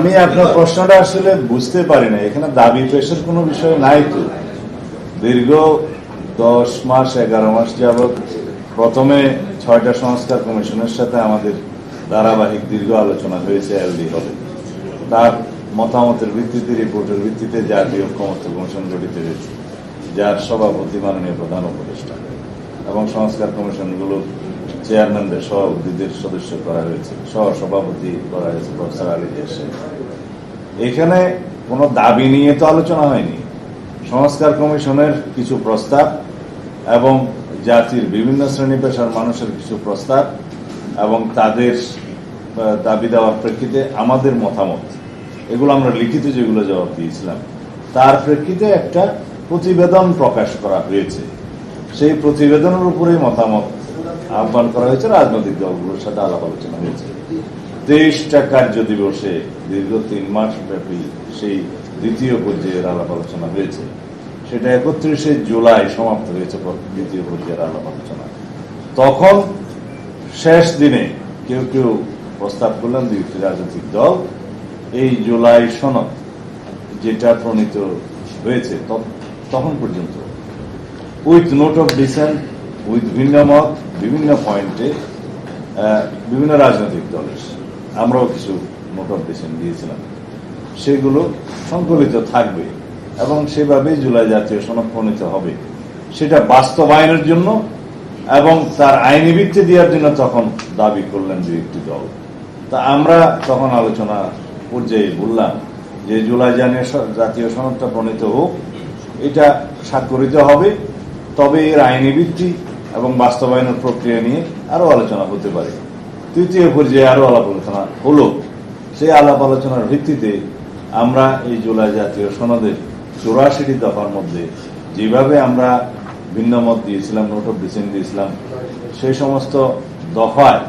আমি আপনার প্রশ্নটা আসলে বুঝতে পারি না এখানে দাবি পেশের কোনো বিষয় নাই তো। দীর্ঘ দশ মাস, এগারো মাস যাবৎ প্রথমে ছয়টা সংস্কার কমিশনের সাথে আমাদের ধারাবাহিক দীর্ঘ আলোচনা হয়েছে এলডি হবে তার মতামতের ভিত্তিতে, রিপোর্টের ভিত্তিতে জাতীয় ঐক্যমত্য কমিশন গঠিত হয়েছে, যার সভাপতি মাননীয় প্রধান উপদেষ্টা। এবং সংস্কার কমিশনগুলো চেয়ারম্যানদের সভাপতিদের সদস্য করা হয়েছে সহ সভাপতি করা হয়েছে, প্রফেসর আলী দেশে। এখানে কোনো দাবি নিয়ে তো আলোচনা হয়নি। সংস্কার কমিশনের কিছু প্রস্তাব এবং জাতির বিভিন্ন শ্রেণি পেশার মানুষের কিছু প্রস্তাব এবং তাদের দাবি দেওয়ার প্রেক্ষিতে আমাদের মতামত। এগুলো আমরা লিখিত যেগুলো জবাব দিয়েছিলাম, তার প্রেক্ষিতে একটা প্রতিবেদন প্রকাশ করা হয়েছে। সেই প্রতিবেদনের উপরেই মতামত আহ্বান করা হয়েছে, রাজনৈতিক দলগুলোর সাথে আলাপ আলোচনা হয়েছে। তেইশটা কার্য দিবসে দীর্ঘ তিন মাস ব্যাপী সেই দ্বিতীয় পর্যায়ের আলাপ আলোচনা হয়েছে। সেটা একত্রিশে জুলাই সমাপ্ত হয়েছে দ্বিতীয় পর্যায়ের আলাপ আলোচনা। তখন শেষ দিনে কেউ কেউ প্রস্তাব করলেন দুইটি রাজনৈতিক দল। এই জুলাই সনদ যেটা প্রণীত হয়েছে তখন পর্যন্ত। With note of dissent with ভিন্ন মত বিভিন্ন পয়েন্টে বিভিন্ন রাজনৈতিক দলের। আমরাও কিছু মোটর অফ দিয়েছিলাম। সেগুলো সংকলিত থাকবে এবং সেভাবেই জুলাই জাতীয় সনদ প্রণীত হবে। সেটা বাস্তবায়নের জন্য এবং তার আইনি ভিত্তি দেওয়ার জন্য তখন দাবি করলেন যে একটি দল। তা আমরা তখন আলোচনা পর্যায়ে বললাম যে জুলাই জানিয়ে জাতীয় সনদটা প্রণীত হোক, এটা স্বাক্ষরিত হবে। তবে এর আইনি ভিত্তি এবং বাস্তবায়নের প্রক্রিয়া নিয়ে আরও আলোচনা হতে পারে। তৃতীয় পর্যায়ে আরও আলাপ আলোচনা হলো, সেই আলাপ আলোচনার ভিত্তিতে আমরা এই জুলাই জাতীয় সনদের চৌরাশিটি দফার মধ্যে যেভাবে আমরা ভিন্ন মত দিয়েছিলাম, নোট অফ ডিসেন্ট দিয়েছিলাম, সেই সমস্ত দফায়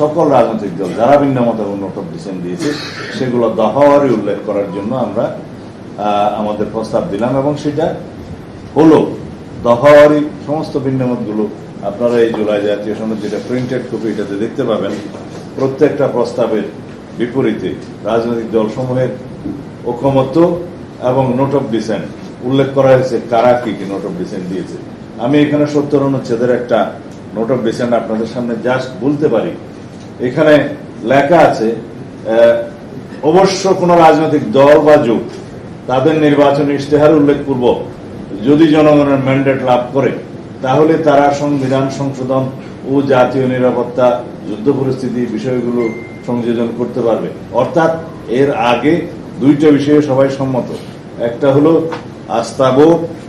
সকল রাজনৈতিক দল যারা ভিন্ন মত এবং নোট অফ ডিসেন্ট দিয়েছে, সেগুলো দফাওয়ারি উল্লেখ করার জন্য আমরা আমাদের প্রস্তাব দিলাম এবং সেটা হলো দফাওয়ারি সমস্ত ভিন্নমতগুলো আপনারা এই জুলাই জাতীয় সনদ যেটা প্রিন্টেড কপি এটাতে দেখতে পাবেন, প্রত্যেকটা প্রস্তাবের বিপরীতে রাজনৈতিক দলসমূহের ঐকমত্য এবং নোট অফ ডিসেন্ট উল্লেখ করা হয়েছে, কারা কি কি নোট অফ ডিসেন্ট দিয়েছে। আমি এখানে সত্তর অনুচ্ছেদের একটা নোট অফ ডিসেন্ট আপনাদের সামনে জাস্ট বলতে পারি। এখানে লেখা আছে অবশ্য কোন রাজনৈতিক দল বা জোট তাদের নির্বাচনী ইশতেহার উল্লেখপূর্বক যদি জনগণের ম্যান্ডেট লাভ করে, তাহলে তারা সংবিধান সংশোধন ও জাতীয় নিরাপত্তা, যুদ্ধ পরিস্থিতি বিষয়গুলো সংযোজন করতে পারবে। অর্থাৎ এর আগে দুইটা বিষয়ে সবাই সম্মত। একটা হলো আস্থা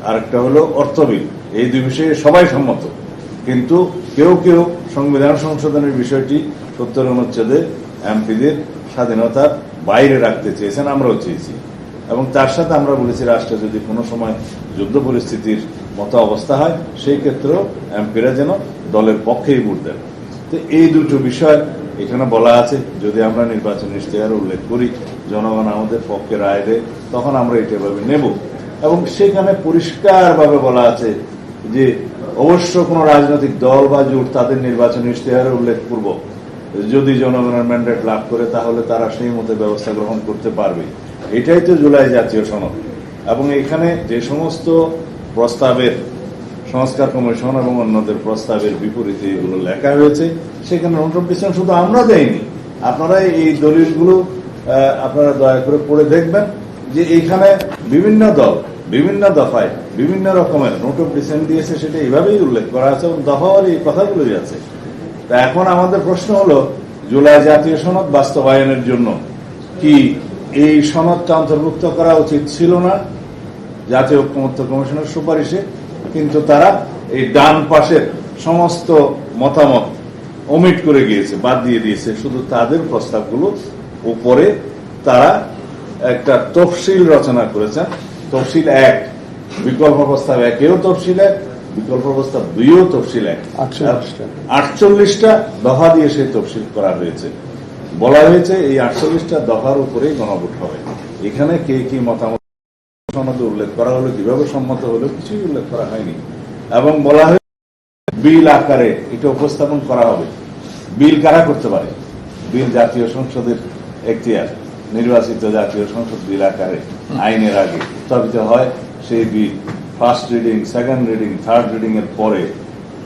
আর একটা হলো অর্থ বিল। এই দুই বিষয়ে সবাই সম্মত। কিন্তু কেউ কেউ সংবিধান সংশোধনের বিষয়টি সত্তর অনুচ্ছেদে এমপিদের স্বাধীনতার বাইরে রাখতে চেয়েছেন, আমরাও চেয়েছি। এবং তার সাথে আমরা বলেছি, রাষ্ট্রে যদি কোনো সময় যুদ্ধ পরিস্থিতির মতো অবস্থা হয়, সেই ক্ষেত্রেও এমপিরা যেন দলের পক্ষেই ভোট দেন। তো এই দুটো বিষয় এখানে বলা আছে। যদি আমরা নির্বাচন ইশতেহার উল্লেখ করি, জনগণ আমাদের পক্ষে রায় দেয়, তখন আমরা এটা ভাবে নেব। এবং সেখানে পরিষ্কারভাবে বলা আছে যে, অবশ্য কোনো রাজনৈতিক দল বা জোট তাদের নির্বাচন ইশতেহারে উল্লেখ করব যদি জনগণের ম্যান্ডেট লাভ করে, তাহলে তারা সেই মতো ব্যবস্থা গ্রহণ করতে পারবে। এটাই তো জুলাই জাতীয় সনদ। এবং এখানে যে সমস্ত প্রস্তাবের, সংস্কার কমিশন এবং অন্যদের প্রস্তাবের বিপরীতে এগুলো লেখা হয়েছে, সেখানে নোটিফিকেশন শুধু আমরা দেয়নি আপনারা এই দলিলগুলো আপনারা দয়া করে পড়ে দেখবেন যে এখানে বিভিন্ন দল, বিভিন্ন দফায় বিভিন্ন রকমের নোট অফ দিয়েছে, সেটা এইভাবেই উল্লেখ করা আছে এবং দফাওয়ারি এই কথাগুলোই আছে তা এখন আমাদের প্রশ্ন হলো, জুলাই জাতীয় সনদ বাস্তবায়নের জন্য কি এই সনদটা অন্তর্ভুক্ত করা উচিত ছিল না। জাতীয় ঐক্যমত্য কমিশনের সুপারিশে কিন্তু তারা এই ডান পাশের সমস্ত মতামত অমিট করে গিয়েছে বাদ দিয়ে দিয়েছে। শুধু তাদের প্রস্তাবগুলো উপরে তারা একটা তফসিল রচনা করেছেন। তফসিল এক বিকল্প প্রস্তাব একেও তফসিল এক বিকল্প প্রস্তাব দুইও তফসিল এক। আটচল্লিশটা। দফা দিয়ে সেই তফসিল করা হয়েছে। বলা হয়েছে এই আটচল্লিশটা দফার উপরেই গণভোট হবে। এখানে কে কি মতামত সনদে উল্লেখ করা হলো, কীভাবে সম্মত হলো, কিছুই উল্লেখ করা হয়নি। এবং বলা হয়েছে বিল আকারে এটা উপস্থাপন করা হবে। বিল কারা করতে পারে? বিল জাতীয় সংসদের এখতিয়ার। নির্বাচিত জাতীয় সংসদ বিল আকারে, আইনের আগে। উত্থাপিত হয় সেই bill first reading, second reading, third reading এর পরে।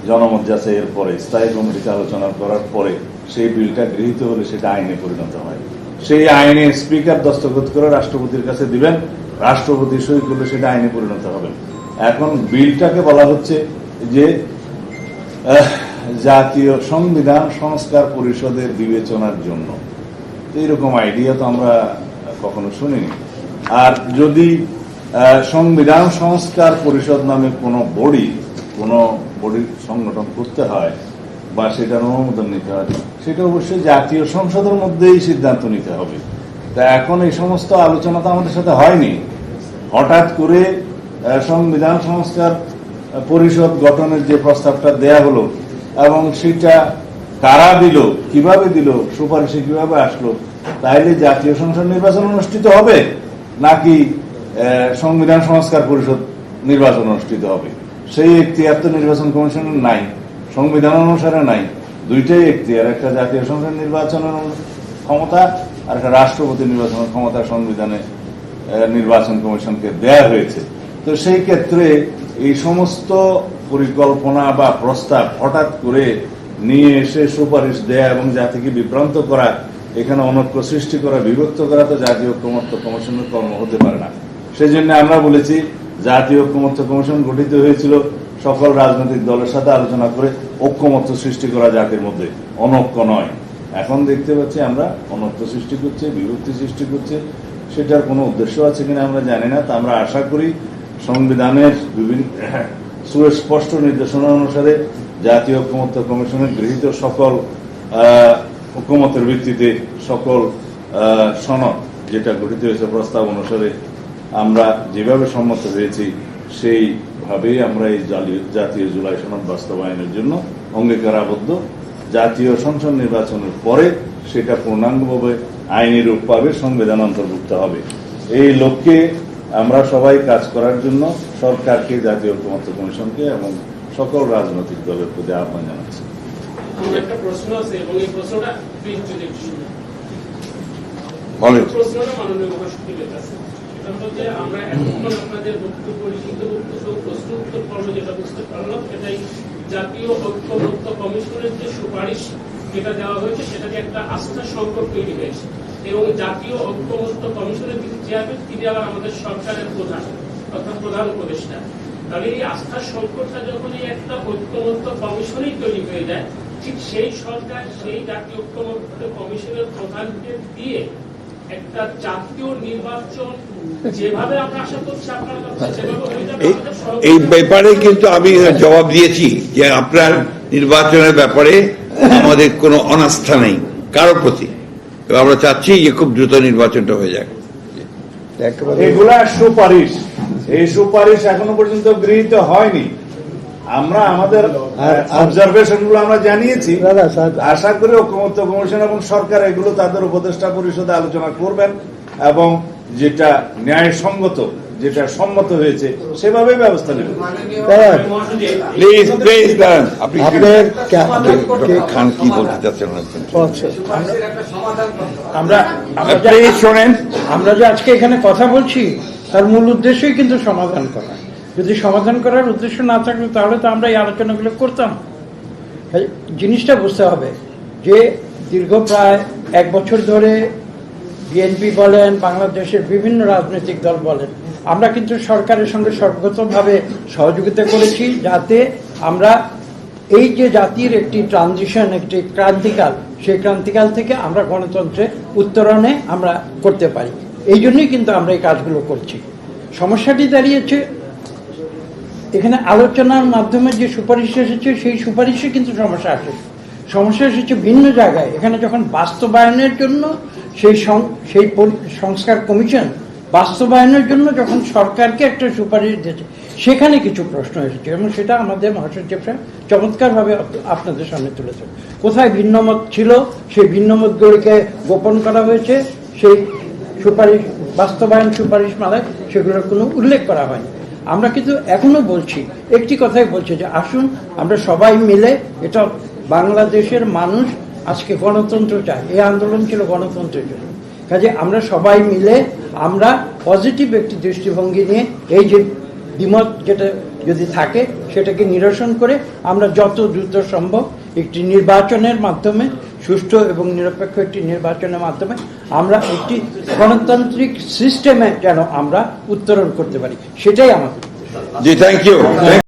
জনমত যাচাইয়ের পরে, স্থায়ী কমিটিতে আলোচনা করার পরে সেই বিলটা গৃহীত হলে সেটা আইনে পরিণত হয়। সেই আইনে স্পিকার দস্তখত করে রাষ্ট্রপতির কাছে দিবেন, রাষ্ট্রপতি সই করলে সেটা আইনে পরিণত হবে। এখন বিলটাকে বলা হচ্ছে যে জাতীয় সংবিধান সংস্কার পরিষদের বিবেচনার জন্য। এইরকম আইডিয়া তো আমরা কখনো শুনিনি। আর যদি সংবিধান সংস্কার পরিষদ নামে কোনো বডি কোনো বডির সংগঠন করতে হয় বা সেটার অনুমোদন নিতে হয়, সেটা অবশ্যই জাতীয় সংসদের মধ্যেই সিদ্ধান্ত নিতে হবে। তা এখন এই সমস্ত আলোচনা তো আমাদের সাথে হয়নি। হঠাৎ করে সংবিধান সংস্কার পরিষদ গঠনের যে প্রস্তাবটা দেয়া হলো এবং সেটা কারা দিল, কীভাবে দিল, সুপারিশে কীভাবে আসলো, তাইলে জাতীয় সংসদ নির্বাচন অনুষ্ঠিত হবে নাকি সংবিধান সংস্কার পরিষদ নির্বাচন অনুষ্ঠিত হবে? সেই এখতিয়ার তো নির্বাচন কমিশনের নাই, সংবিধান অনুসারে নাই, দুইটাই এখতিয়ার একটা জাতীয় সংসদ নির্বাচনের ক্ষমতা, আর একটা রাষ্ট্রপতি নির্বাচনের ক্ষমতা সংবিধানে নির্বাচন কমিশনকে দেয়া হয়েছে। তো সেই ক্ষেত্রে এই সমস্ত পরিকল্পনা বা প্রস্তাব হঠাৎ করে নিয়ে এসে সুপারিশ দেয়া এবং জাতিকে বিভ্রান্ত করা, এখানে অনৈক্য সৃষ্টি করা, বিভক্ত করা তো জাতীয় ঐক্যমত্য কমিশনের কর্ম হতে পারে না। সেই জন্য আমরা বলেছি জাতীয় ঐক্যমত্য কমিশন গঠিত হয়েছিল সকল রাজনৈতিক দলের সাথে আলোচনা করে ঐক্যমত্য সৃষ্টি করা জাতির মধ্যে। অনৈক্য নয়। এখন দেখতে পাচ্ছি আমরা অনৈক্য সৃষ্টি করছে, বিভক্তি সৃষ্টি করছে। সেটার কোনো উদ্দেশ্য আছে কিনা আমরা জানি না, তা আমরা আশা করি সংবিধানের বিভিন্ন সুস্পষ্ট নির্দেশনা অনুসারে জাতীয় ঐক্যমত্য কমিশনের গৃহীত সকল ঐক্যমতের ভিত্তিতে সকল সনদ যেটা গঠিত হয়েছে প্রস্তাব অনুসারে আমরা যেভাবে সম্মত হয়েছি সেইভাবেই আমরা এই জাতীয় জুলাই সনদ বাস্তবায়নের জন্য অঙ্গীকার আবদ্ধ জাতীয় সংসদ নির্বাচনের পরে সেটা পূর্ণাঙ্গভাবে আইনি রূপ পাবে সংবিধান অন্তর্ভুক্ত হবে। এই লক্ষ্যে আমরা সবাই কাজ করার জন্য সরকারকে জাতীয় ঐক্যমত্য কমিশনকে এবং সকল রাজনৈতিক দলের প্রতি আহ্বান জানাচ্ছি। আমার একটা প্রশ্ন আছে এবং এই প্রশ্নটা মাননীয় এবং জাতীয় ঐক্যমত্য কমিশনের যিনি চেয়ারম্যান, তিনি আবার আমাদের সরকারের প্রধান, অর্থাৎ প্রধান উপদেষ্টা। তাহলে এই আস্থার সংকটটা যখন এই একটা ঐক্যমত্য কমিশনেই তৈরি হয়ে যায়, ঠিক সেই সরকার, সেই জাতীয় ঐক্যমত্য কমিশনের প্রধানকে দিয়ে একটা জাতীয় নির্বাচন যেভাবে আমরা আশা করছি আপনার কাছে সেভাবে এই- আমাদের ব্যাপারে কিন্তু আমি জবাব দিয়েছি যে আপনার নির্বাচনের ব্যাপারে আমাদের কোনো অনাস্থা নেই কারও প্রতি। আমরা চাচ্ছি যে খুব দ্রুত নির্বাচনটা হয়ে যাক। এগুলা সুপারিশ। এই সুপারিশ এখনও পর্যন্ত গৃহীত হয়নি। আমরা আমাদের অবজারভেশনগুলো আমরা জানিয়েছি। আশা করি ঐক্যমত্য কমিশন এবং সরকার এগুলো তাদের উপদেষ্টা পরিষদে আলোচনা করবেন এবং যেটা ন্যায়সঙ্গত যেটা সম্মত হয়েছে সেভাবে ব্যবস্থা নেবেন। প্লিজ প্লিজ আপনি কি- খান বলতে চাচ্ছেন? বলছেন আমরা আমরা শোনেন। আমরা যে আজকে এখানে কথা বলছি তার মূল উদ্দেশ্যই কিন্তু সমাধান করা। যদি সমাধান করার উদ্দেশ্য না থাকতো তাহলে তো আমরা এই আলোচনাগুলো করতাম। জিনিসটা বুঝতে হবে যে দীর্ঘ প্রায় এক বছর ধরে বিএনপি বলেন, বাংলাদেশের বিভিন্ন রাজনৈতিক দল বলেন, আমরা কিন্তু সরকারের সঙ্গে সর্বগতভাবে সহযোগিতা করেছি যাতে আমরা এই যে জাতির একটি ট্রানজিশন একটি ক্রান্তিকাল, সেই ক্রান্তিকাল থেকে আমরা গণতন্ত্রে উত্তরণে আমরা করতে পারি। এই জন্যই কিন্তু আমরা এই কাজগুলো করছি। সমস্যাটি দাঁড়িয়েছে এখানে আলোচনার মাধ্যমে যে সুপারিশ এসেছে, সেই সুপারিশে কিন্তু সমস্যা আসে সমস্যা এসেছে ভিন্ন জায়গায়। এখানে যখন বাস্তবায়নের জন্য সেই সেই সংস্কার কমিশন বাস্তবায়নের জন্য যখন সরকারকে একটা সুপারিশ দিয়েছে, সেখানে কিছু প্রশ্ন এসেছে এবং সেটা আমাদের মহাসচিব সাহেব চমৎকারভাবে আপ- আপনাদের সামনে তুলেছে কোথায় ভিন্নমত ছিল? সেই ভিন্নমতগুলিকে গোপন করা হয়েছে। সেই সুপারিশ, বাস্তবায়ন সুপারিশ মালায় সেগুলোর কোনো উল্লেখ করা হয়নি। আমরা কিন্তু এখনও বলছি, একটি কথাই বলছি যে আসুন, আমরা সবাই মিলে এটা বাংলাদেশের মানুষ আজকে গণতন্ত্র চায়। এই আন্দোলন ছিল গণতন্ত্রের জন্য। কাজে আমরা সবাই মিলে আমরা পজিটিভ একটি দৃষ্টিভঙ্গি নিয়ে এই যে বিমত যেটা যদি থাকে, সেটাকে নিরসন করে আমরা যত দ্রুত সম্ভব একটি নির্বাচনের মাধ্যমে সুষ্ঠু এবং নিরপেক্ষ একটি নির্বাচনের মাধ্যমে আমরা একটি গণতান্ত্রিক সিস্টেমে যেন আমরা উত্তরণ করতে পারি। সেটাই আমাদের জি থ্যাংক ইউ